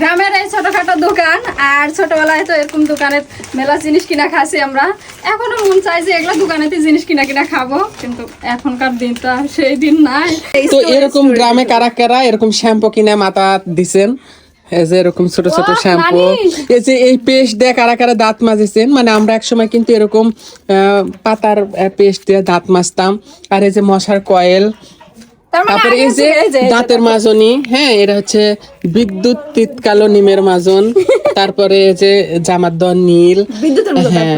গ্রামের এই ছোটখাটো দোকান আর ছোটবেলায় তো এরকম দোকানে মেলা জিনিস কিনা খাসি আমরা। এখনও মন চাই যে এগুলো দোকানেতে জিনিস কিনা কিনা খাব কিন্তু এখনকার দিন তো আর সেই দিন নাই। তো এরকম গ্রামে কারা কারা এরকম শ্যাম্পু কিনে মাথা দিছেন? এই যে এরকম ছোট ছোট শ্যাম্পু। এই যে এই পেস্ট দিয়ে কারা কারা দাঁত মাজেছেন? মানে আমরা একসময় কিন্তু এরকম আহ, পাতার পেস্ট দিয়ে দাঁত মাজতাম। আর এই যে মশার কয়েল তারপরে এই যে দাঁতের মাজনি হ্যাঁ এটা হচ্ছে বিদ্যুৎ তিতকালো নিমের মাজন তারপরে যে জামার দন নীল হ্যাঁ।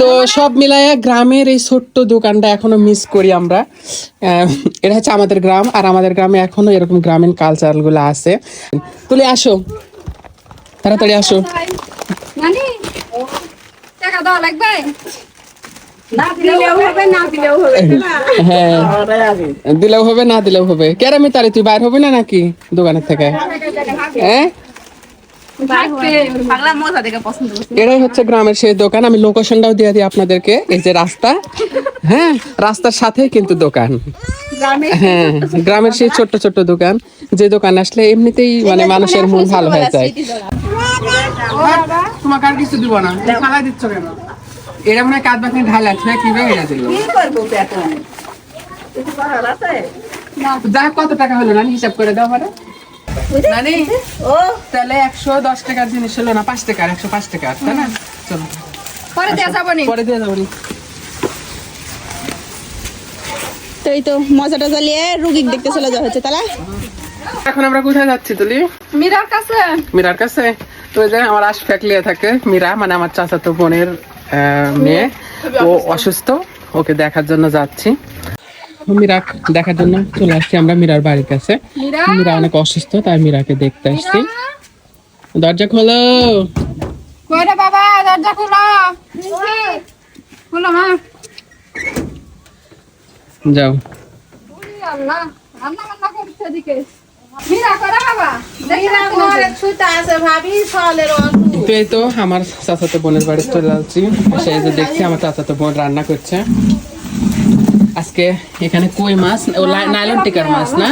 তো সব মিলাইয়া গ্রামের এই ছোট্ট দোকানটা এখনও মিস করি আমরা। এটা হচ্ছে আমাদের গ্রাম আর আমাদের গ্রামে এখনও এরকম গ্রামীণ কালচারগুলো আছে। তুলে আসো। তাড়াতাড়ি আসো। টাকা দেওয়া লাগবে? দিলেও হবে না দিলেও হবে। হ্যাঁ। দিলেও হবে না দিলেও হবে। কেরামি তারি তুই বাইর হবে না নাকি দোকানের থেকে? হ্যাঁ। করছি। এটাই হচ্ছে গ্রামের সেই দোকান। আমি লোকেশনটাও দিয়ে দিই আপনাদেরকে এই যে রাস্তা। হ্যাঁ রাস্তার সাথেই কিন্তু দোকান। হ্যাঁ গ্রামের সেই ছোট্ট ছোট্ট দোকান যে দোকান আসলে এমনিতেই মানে মানুষের মন ভালো হয়ে যায়। তোমাকে আর কিছু দিব না? দিচ্ছ কেন? এটা মনে হয় কাঁদ বাকি ঢাল আছে কি ভেঙে দিল যা কত টাকা হলো? না হিসাব করে দাও মানে নানি তাহলে একশো দশ টাকার জিনিস হলো না পাঁচ টাকার একশো পাঁচ টাকার তাই না? চলো। পরে দেওয়া যাব নি। পরে দিয়ে যাব নি। তো এই তো মজা টজা নিয়ে রুগী দেখতে চলে যাওয়া হচ্ছে তাহলে। এখন আমরা কোথায় যাচ্ছি তুলি? মীরার কাছে। মীরার কাছে? তো যে আমার আশ ফ্যাকলিয়া থাকে মীরা মানে আমার চাচাতো বোনের মেয়ে। ও অসুস্থ। ওকে দেখার জন্য যাচ্ছি। মীরা দেখার জন্য চলে আসছি আমরা মীরার বাড়ির কাছে। মীরা? অনেক অসুস্থ তাই মীরাকে দেখতে আসছি। দরজা খোলো। কই বাবা দরজা খুলো। খুলো মা। যাও। আল্লাহ রান্না বান্না মীরা করে বাবা? তো এই তো আমার চাচাতো বোনের বাড়ি চলে যাচ্ছি সেই যে দেখছি আমার চাচাতো বোন রান্না করছে। আজকে এখানে কই মাছ? ও নাইলন টিকার মাছ না?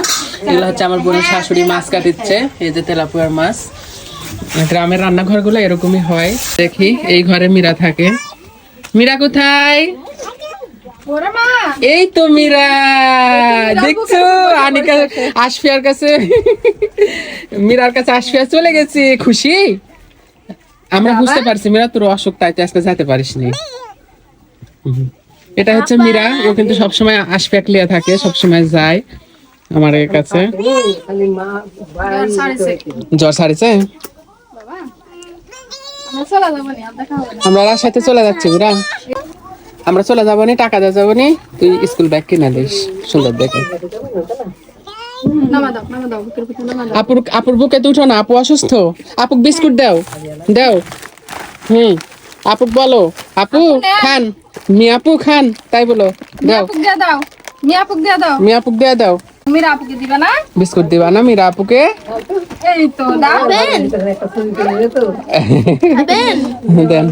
এগুলো হচ্ছে আমার বোনের শাশুড়ি মাছ কাটিচ্ছে। এই যে তেলাপুয়ার মাছ। গ্রামের রান্নাঘরগুলো এরকমই হয়। দেখি, এই ঘরে মীরা থাকে। মীরা কোথায়? এই তো মীরা দেখছ? আনিকা আশফিয়ার কাছে মীরার কাছে আশফিয়া চলে গেছে খুশি? আমরা বুঝতে পারছি মীরা তোর অসুখ তাই তুই আজকে যেতে পারিস নি। এটা হচ্ছে মীরা ও কিন্তু সবসময় আশফিয়া ক্লিয়া থাকে সবসময় যায় আমার এর কাছে। জ্বর সারিছে আমরা রাজশাহীতে চলে যাচ্ছি মীরা। আমরা চলে যাব নি টাকা দিয়ে যাব নি তুই স্কুল ব্যাগ কিনে দিস সুন্দর দেখে। আপুর আপুর বুকে তো উঠো না আপু অসুস্থ? আপুক বিস্কুট দাও দাও। হুম আপুক বলো আপু খান মি আপু খান তাই বলো দাও। আপুক দিয়ে দাও মিয়া আপুক দিয়ে দাও। মি আপুক দিয়ে দাও। মীরা আপুকে দিবে না? বিস্কুট দিবা না মিরা আপুকে? এই তো দাও। দেন।